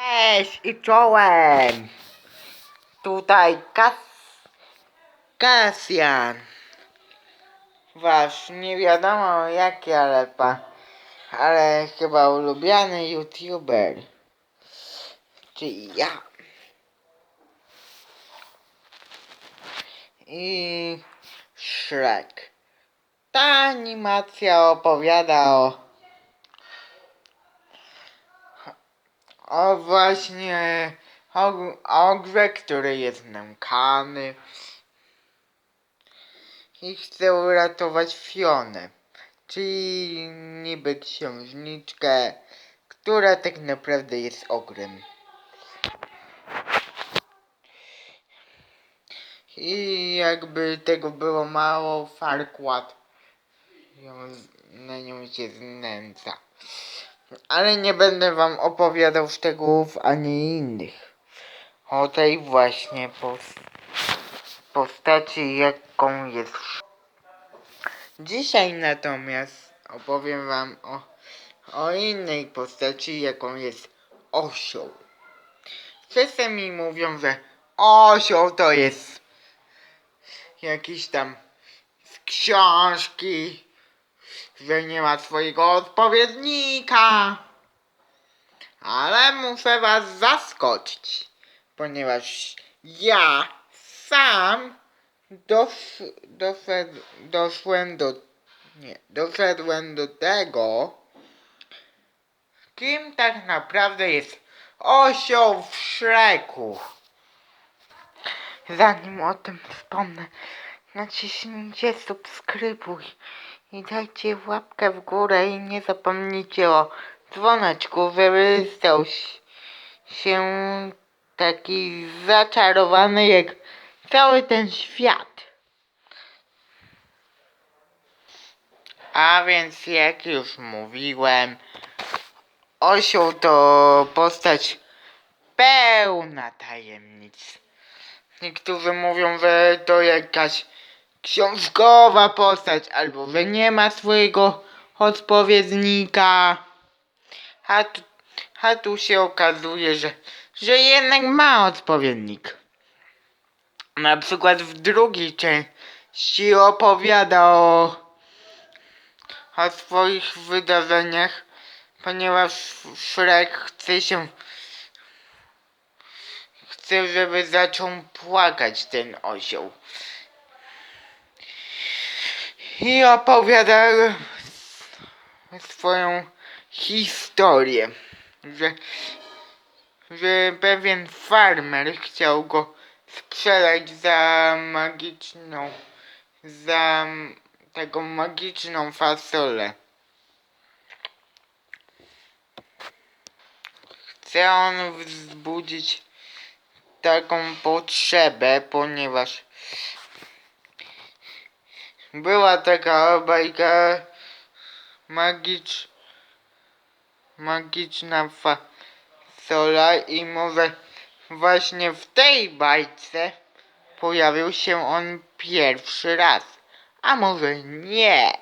Cześć i czołem! Tutaj Kas... Kasjan. Wasz nie wiadomo jaki, ale pa... Ale chyba ulubiony youtuber. Czyli ja. I... Shrek. Ta animacja opowiada o... O właśnie o, o grze, który jest nękany i chce uratować Fionę, czyli niby księżniczkę, która tak naprawdę jest ogrem. I jakby tego było mało, Farquaad ją, na nią się znęca. Ale nie będę wam opowiadał szczegółów ani innych. O tej właśnie pos postaci, jaką jest. Dzisiaj natomiast opowiem wam o, o innej postaci, jaką jest osioł. Wszyscy mi mówią, że osioł to jest jakiś tam z książki, że nie ma swojego odpowiednika. Ale muszę was zaskoczyć, ponieważ ja sam dos, doszedł, doszłem do nie, doszedłem do tego, kim tak naprawdę jest osioł w Szreku. Zanim o tym wspomnę, naciśnijcie subskrybuj i dajcie łapkę w górę i nie zapomnijcie o dzwoneczku, żeby stał się taki zaczarowany jak cały ten świat. A więc jak już mówiłem, osioł to postać pełna tajemnic. Niektórzy mówią, że to jakaś książkowa postać, albo że nie ma swojego odpowiednika. A tu, a tu się okazuje, że, że jednak ma odpowiednik. Na przykład w drugiej części opowiada o, o swoich wydarzeniach, ponieważ Shrek chce się chce, żeby zaczął płakać ten osioł. I opowiada swoją historię, że, że pewien farmer chciał go sprzedać za magiczną, za taką magiczną fasolę. Chce on wzbudzić taką potrzebę, ponieważ była taka bajka magicz, magiczna fasola i może właśnie w tej bajce pojawił się on pierwszy raz. A może nie.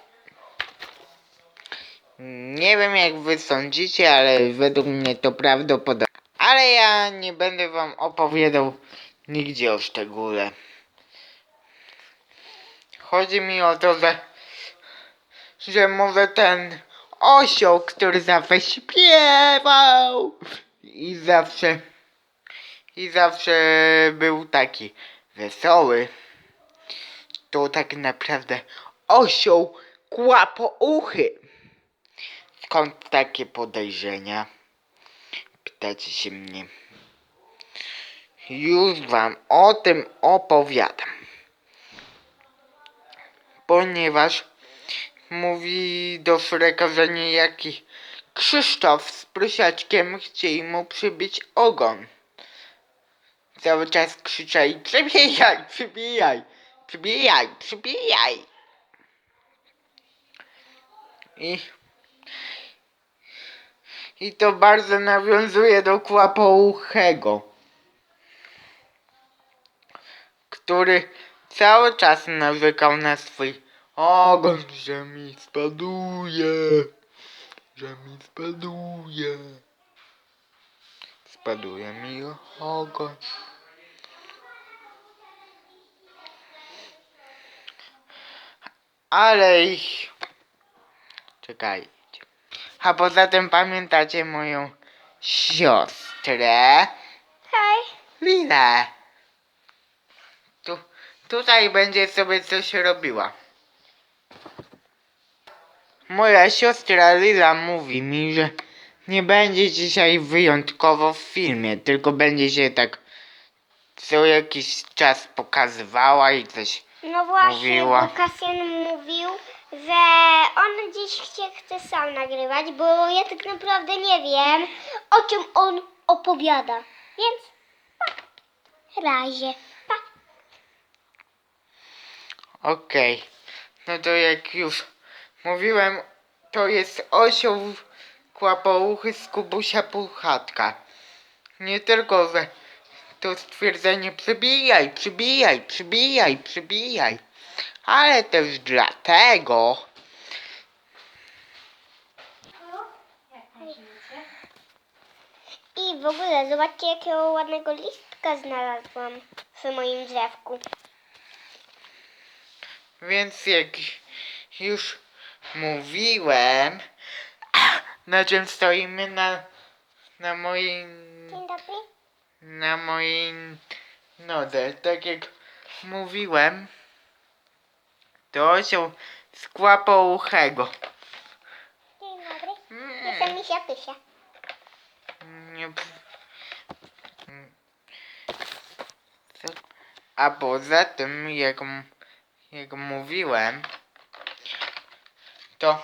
Nie wiem jak wy sądzicie, ale według mnie to prawdopodobne. Ale ja nie będę wam opowiadał nigdzie o szczególe. Chodzi mi o to, że, że może ten osioł, który zawsze śpiewał i zawsze i zawsze był taki wesoły, to tak naprawdę osioł kłapouchy. Skąd takie podejrzenia? Pytacie się mnie. Już wam o tym opowiadam. Ponieważ mówi do Szreka, że niejaki Krzysztof z prysiaczkiem chcieli mu przybić ogon. Cały czas krzyczeli przybijaj, przybijaj, przybijaj, przybijaj. I i to bardzo nawiązuje do Kłapouchego, który cały czas narzekał na swój ogon, że mi spaduje, że mi spaduje. Spaduje mi ogon. Ale ich... Czekajcie. A poza tym pamiętacie moją siostrę? Hej. Lilę. Tu, tutaj będzie sobie coś robiła. Moja siostra Lila mówi mi, że nie będzie dzisiaj wyjątkowo w filmie, tylko będzie się tak co jakiś czas pokazywała i coś. No właśnie, Mówiła. bo Kasjan mówił, że on dziś się chce sam nagrywać, bo ja tak naprawdę nie wiem, o czym on opowiada. Więc pa. Razie. Pa. Okej. No to jak już mówiłem, to jest osioł kłapouchy z Kubusia Puchatka. Nie tylko, że to stwierdzenie przybijaj, przybijaj, przybijaj, przybijaj, ale też dlatego, I w ogóle zobaczcie jakiego ładnego listka znalazłam w moim drzewku. Więc jak już mówiłem, na czym stoimy na, na moim Dzień dobry. na mojej nodze. Tak jak mówiłem, to osioł z kłapouchego. Dzień dobry. Mm, Jestem misia pysia. nie... Mm. A poza tym, jak, jak mówiłem, to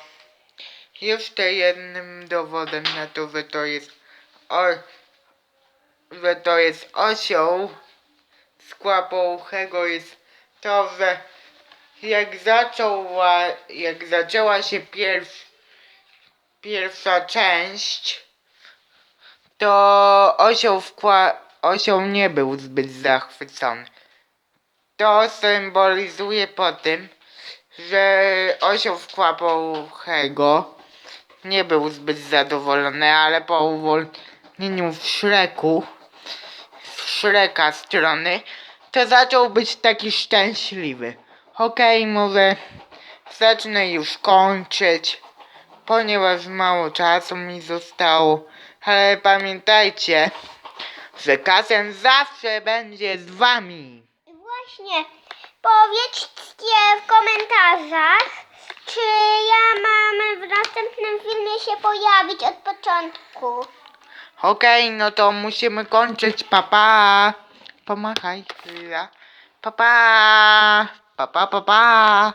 jeszcze jednym dowodem na to, że to jest o, że to jest osioł z kłapouchego jest to, że jak zaczęła, jak zaczęła się pierw, pierwsza część, to osioł, wkła, osioł nie był zbyt zachwycony. To symbolizuje po tym, że osioł w kłapouchego nie był zbyt zadowolony, ale po uwolnieniu w Szreku, z Szreka strony, to zaczął być taki szczęśliwy. Okej, może zacznę już kończyć, ponieważ mało czasu mi zostało, ale pamiętajcie, że Kasen zawsze będzie z wami. Właśnie, powiedzcie w komentarzach, czy ja mam w następnym filmie się pojawić od początku. Okej, no to musimy kończyć. Papa. Pomachaj chwila. Papa. Papa, papa.